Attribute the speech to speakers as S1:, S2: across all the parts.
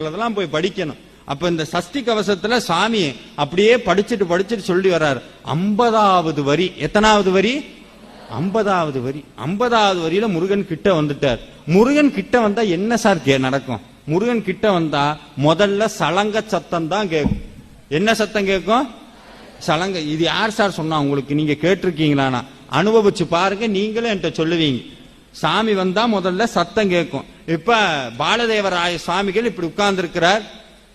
S1: அதெல்லாம் போய் படிக்கணும். அப்ப இந்த சஷ்டி கவசத்துல சாமி அப்படியே படிச்சுட்டு படிச்சுட்டு சொல்லி வர்றாரு. ஐம்பதாவது வரி. எத்தனாவது வரி? ஐம்பதாவது வரி. ஐம்பதாவது வரியில முருகன் கிட்ட வந்துட்டார். முருகன் கிட்ட வந்தா என்ன சார் கே நடக்கும்? முருகன் கிட்ட வந்தா முதல்ல சலங்க சத்தம் தான் கேட்கும் என்ன சத்தம் கேட்கும் சலங்க. இது யார் சார் சொன்னா உங்களுக்கு? நீங்க கேட்டிருக்கீங்களானா? அனுபவிச்சு பாருங்க. நீங்களும் என்கிட்ட சொல்லுவீங்க. சாமி வந்தா முதல்ல சத்தம் கேட்கும் இப்ப பாலதேவராய சுவாமிகள் இப்படி உட்கார்ந்து இருக்கிறார்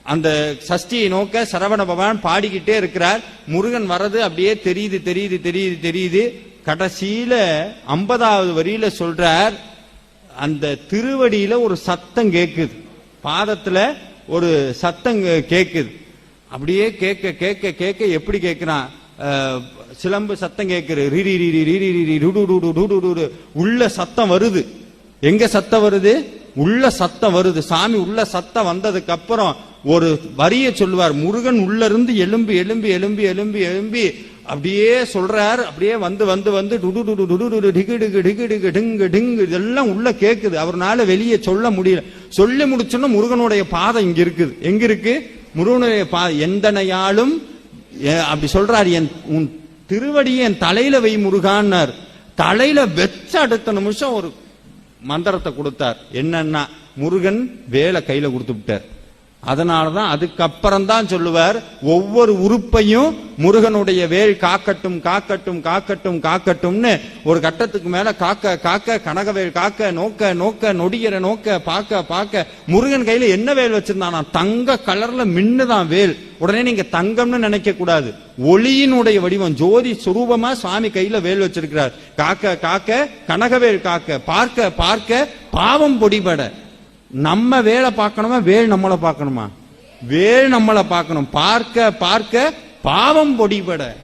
S1: அந்த சஷ்டியை நோக்க சரவண பகவான் பாடிக்கிட்டே இருக்கிறார் முருகன் வர்றது அப்படியே தெரியுது தெரியுது தெரியுது தெரியுது கடைசியில ஐம்பதாவது வரியில சொல்றார் அந்த திருவடியில ஒரு சத்தம் கேக்குது பாதத்துல ஒரு சத்தம் கேக்குது அப்படியே கேட்க கேட்க கேட்க எப்படி கேட்கிறான் சிலம்பு சத்தம் கேட்குது ரிரி ரிரி ரிரி ரிரி டுடு டுடு டுடு டுடு உள்ள சத்தம் வருது எங்க சத்தம் வருது உள்ள சத்தம் வருது. சாமி உள்ள சத்தம் வந்ததுக்கு அப்புறம் ஒரு வரிய சொல்லுவார். முருகன் உள்ள இருந்து எலும்பி எலும்பி எலும்பி எலும்பி எலும்பி அப்படியே சொல்றார். அப்படியே வந்து வந்து வந்து டுடு டுடு டுடு டுடு டிகு டிகு டிகு டிகு டிங்கு டிங்கு இதெல்லாம் உள்ள கேக்குது. அவர்னால வெளியே சொல்ல முடியல. சொல்லி முடிச்சோன்னா முருகனுடைய பாதம் இங்க இருக்குது. எங்க இருக்கு? முருகனுடைய பா எந்தனையாலும் அப்படி சொல்றாரு என் உன் திருவடியை என் தலையில வை முருகான்னார். தலையில வச்ச அடுத்த நிமிஷம் ஒரு மந்திரத்தை கொடுத்தார். என்னன்னா முருகன் வேலை கையில கொடுத்து விட்டார். அதனாலதான் அதுக்கப்புறம் தான் சொல்லுவார் ஒவ்வொரு உறுப்பையும் முருகனுடைய வேல் காக்கட்டும் காக்கட்டும் காக்கட்டும் காக்கட்டும்னு ஒரு கட்டத்துக்கு மேல காக்க காக்க கனகவேல் காக்க நோக்க நோக்க நொடிகிற நோக்க பார்க்க பார்க்க முருகன் கையில என்ன வேல் வச்சிருந்தானா? தங்க கலர்ல மின்னுதான் வேல். உடனே நீங்க தங்கம்னு நினைக்க கூடாது. ஒளியினுடைய வடிவம் ஜோதி சுரூபமா சுவாமி கையில வேல் வச்சிருக்கிறார். காக்க காக்க கனகவேல் காக்க பார்க்க பார்க்க பாவம் பொடிபட. நம்ம வேலை பார்க்கணுமா? வேல் நம்மளை பார்க்கணுமா? வேல் நம்மளை பார்க்கணும். பார்க்க பார்க்க பாவம் பொடிபட.